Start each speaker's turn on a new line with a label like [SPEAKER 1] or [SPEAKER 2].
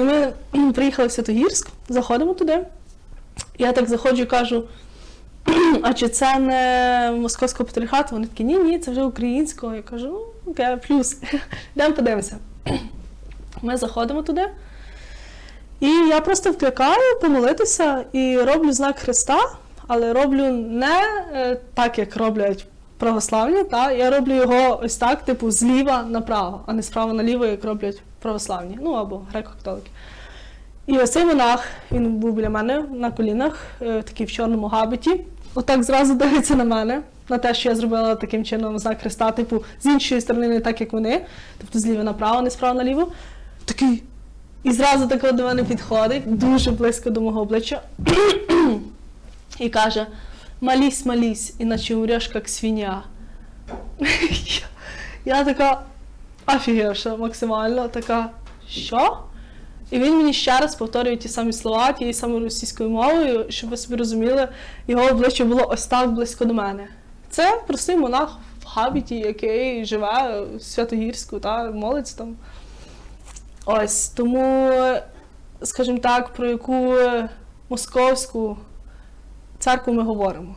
[SPEAKER 1] І ми приїхали в Святогірськ, заходимо туди. Я так заходжу і кажу: а чи це не московського патріархату? Вони такі, ні, ні, це вже українського. Я кажу, ну окей, плюс. Йдемо подивимося. Ми заходимо туди. І я просто вкликаю помолитися і роблю знак Христа, але роблю не е, так, як роблять православні. Та? Я роблю його ось так, типу, зліва направо, а не справа наліво, як роблять православні, ну або греко-католики. І ось цей монах, він був біля мене на колінах, е, такий в чорному габіті. Отак зразу дивиться на мене, на те, що я зробила таким чином знак Христа, типу, з іншої сторони, не так, як вони, тобто зліва направо, не справа наліво. Такий. І зразу так до мене підходить, дуже близько до мого обличчя, і каже: Малісь, малісь, іначе умреш, як свиня. Я така офігевша максимально, така, що? І він мені ще раз повторює ті самі слова, тією самою російською мовою, щоб ви собі розуміли, його обличчя було ось так близько до мене. Це простий монах в хабіті, який живе в Святогірську та молиться там. Ось тому, скажімо так, про яку московську церкву ми говоримо.